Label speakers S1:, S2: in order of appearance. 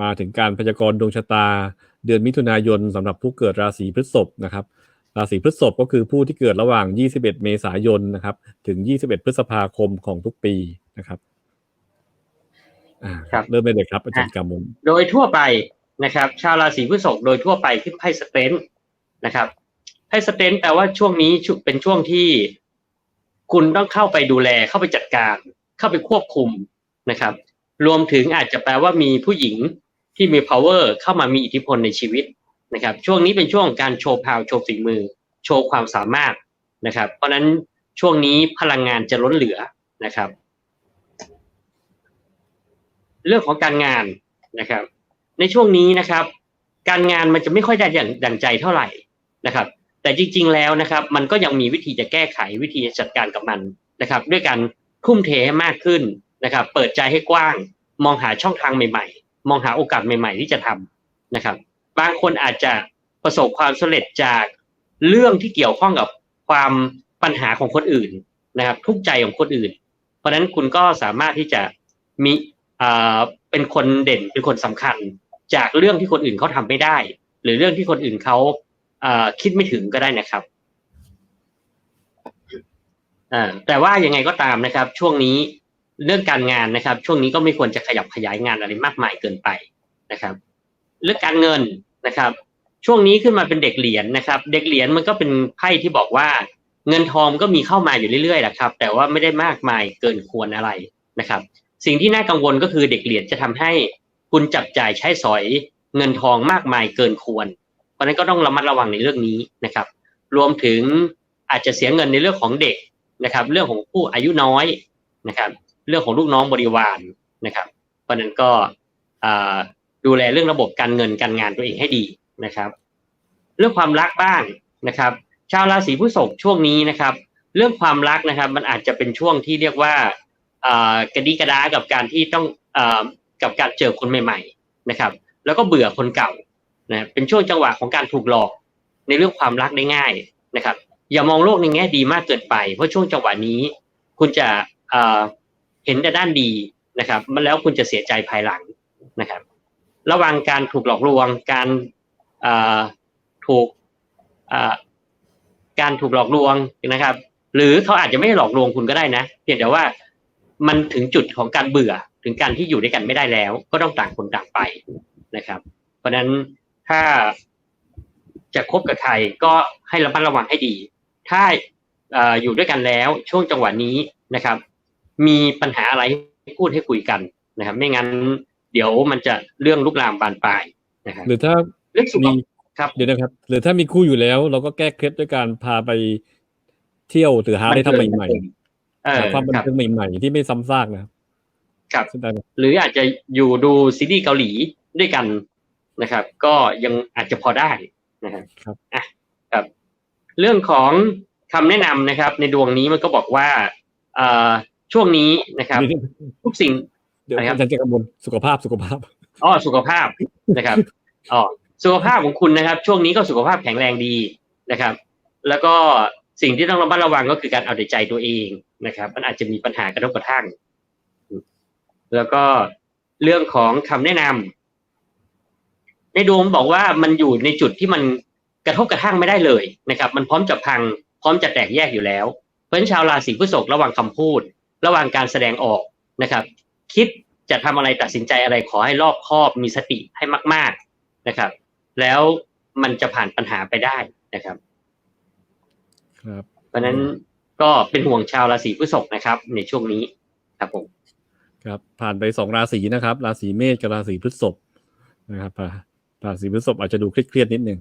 S1: มาถึงการพยากรณ์ดวงชะตา เดือนมิถุนายนสำหรับผู้เกิดราศีพฤษภนะครับ ราศีพฤษภก็คือผู้ที่เกิดระหว่าง 21 เมษายนนะครับ ถึง 21 พฤษภาคมของทุกปีนะครับอ่า
S2: ครับ
S1: เริ่มได้เลยครับอาจารย์กำมล
S2: โดยทั่วไปนะครับ ชาวราศีพฤษภโดยทั่วไปขึ้นไพ่สเตนนะครับไพ่สเตนแปลว่าช่วงนี้ชุเป็นช่วงที่คุณต้องเข้าไปดูแลเข้าไปจัดการ เข้าไปควบคุมนะครับ รวมถึงอาจจะแปลว่ามีผู้หญิง ที่มี power เข้ามามีอิทธิพลในชีวิตนะครับ ช่วงนี้เป็นช่วงการโชว์พาวโชว์ฝีมือ โชว์ความสามารถนะครับ เพราะนั้นช่วงนี้พลังงานจะล้นเหลือนะครับ เรื่องของการงานนะครับ ในช่วงนี้นะครับ การงานมันจะไม่ค่อยได้อย่างดังใจเท่าไหร่นะครับ แต่จริง ๆ แล้วนะครับ มันก็ยังมีวิธีจะแก้ไขวิธีจะจัดการกับมันนะครับ ด้วยการทุ่มเทให้มากขึ้นนะครับ เปิดใจให้กว้าง มองหาช่องทางใหม่ ๆ มองหาโอกาสใหม่ ๆ ที่จะทำนะครับ บางคนอาจจะประสบความสำเร็จจากเรื่องที่เกี่ยวข้องกับความปัญหาของคนอื่นนะครับ ทุกใจของคนอื่น เพราะฉะนั้นคุณก็สามารถที่จะมีอ่าเป็นคนเด่นเป็นคนสำคัญ จากเรื่องที่คนอื่นเขาทำไม่ได้ หรือเรื่องที่คนอื่นเขาอ่าคิดไม่ถึงก็ได้นะครับอ่าแต่ว่ายังไงก็ตามนะครับ ช่วงนี้ เรื่องการงานนะครับ ช่วงนี้ก็ไม่ควรจะขยับขยายงานอะไรมากมายเกินไปนะครับ เรื่องการเงินนะครับ ช่วงนี้ขึ้นมาเป็นเด็กเหรียญนะครับ เด็กเหรียญมันก็เป็นไพ่ที่บอกว่า เงินทองก็มีเข้ามาอยู่เรื่อยๆแหละครับ แต่ว่าไม่ได้มากมายเกินควรอะไรนะครับ สิ่งที่น่ากังวลก็คือเด็กเหรียญจะทำให้คุณจับจ่ายใช้สอยเงินทองมากมายเกินควร เพราะนั้นก็ต้องระมัดระวังในเรื่องนี้นะครับ รวมถึงอาจจะเสียเงินในเรื่องของเด็กนะครับ เรื่องของผู้อายุน้อยนะครับ เรื่องของลูกน้องบริวารนะครับ เพราะนั้นก็ดูแลเรื่องระบบการเงินการงานตัวเองให้ดีนะครับ เรื่องความรักบ้างนะครับ ชาวราศีพฤษภช่วงนี้นะครับ เรื่องความรักนะครับ มันอาจจะเป็นช่วงที่เรียกว่ากระดีกระดากับการที่ต้องอกับการเจอคนใหม่ๆนะครับ แล้วก็เบื่อคนเก่านะเป็นช่วงจังหวะของการถูกหลอกในเรื่องความรักได้ง่ายนะครับ อย่ามองโลกในแง่ดีมากเกินไป เพราะช่วงจังหวะนี้ คุณจะ เห็นแต่ด้านดีนะครับมันแล้วคุณจะเสียใจภายหลังนะครับ ระวังการถูกหลอกลวง การถูกการถูกหลอกลวงนะครับ หรือเขาอาจจะไม่หลอกลวงคุณก็ได้นะเพียงแต่ว่ามันถึงจุดของการเบื่อถึงการที่อยู่ด้วยกันไม่ได้แล้ว ก็ต้องต่างคนต่างไปนะครับ เพราะฉะนั้นถ้าจะคบกับใครก็ให้ระมัดระวังให้ดี ถ้าอออยู่ด้วยกันแล้วช่วงจังหวะนี้นะครับ มีปัญหาอะไรให้พูดให้คุยกันนะครับ ไม่งั้น เดี๋ยวมันจะเรื่องลุกลามบานปลายนะครับ
S1: หรือถ้า
S2: เรื่องสุข
S1: มี
S2: ครับ
S1: เดี๋ยวนะครับ หรือถ้ามีคู่อยู่แล้ว เราก็แก้เคล็ดด้วยการพาไปเที่ยวหรือหาอะไรทำใหม่
S2: เอ
S1: ๆ
S2: อ
S1: หาความบัน
S2: ครับ
S1: เทิงใหม่ๆที่ไม่ซ้ำซากนะครับ
S2: ครับ
S1: ใช่ไหม
S2: หรืออาจจะอยู่ดูซีรีส์เกาหลีด้วยกันนะครับ ก็ยังอาจจะพอได้นะครับ
S1: ครับ
S2: อะครับ เรื่องของคำแนะนำนะครับ ในดวงนี้มันก็บอกว่าเอ่อ ช่วงนี้นะครับ ทุกสิ่ง
S1: เดี๋ยว
S2: อะไรครับ
S1: อาจารย์จะกำมลสุขภาพสุขภาพ
S2: อ๋อสุขภาพนะครับอ๋อสุขภาพของคุณนะครับ ช่วงนี้ก็สุขภาพแข็งแรงดีนะครับ แล้วก็สิ่งที่ต้องระมัดระวังก็คือการเอาแต่ใจตัวเองนะครับ มันอาจจะมีปัญหากระทบกระทั่ง แล้วก็เรื่องของคำแนะนำในดวงบอกว่ามันอยู่ในจุดที่มันกระทบกระทั่งไม่ได้เลยนะครับ มันพร้อมจะพัง พร้อมจะแตกแยกอยู่แล้ว เพราะฉะนั้นชาวราศีพฤษภระวังคำพูด ระวังการแสดงออกนะครับ คิดจะทำอะไรตัดสินใจอะไรขอให้รอบคอบมีสติให้มาก ๆนะครับ แล้วมันจะผ่านปัญหาไปได้นะครับ
S1: ครับ
S2: เพราะฉะนั้นก็เป็นห่วงชาวราศีพฤษภนะครับ ในช่วงนี้ครับผม
S1: ครับผ่านไปสองราศีนะครับ ราศีเมษกับราศีพฤษภนะครับอ่าราศีพฤษภอาจจะดูเครียดๆนิดนึง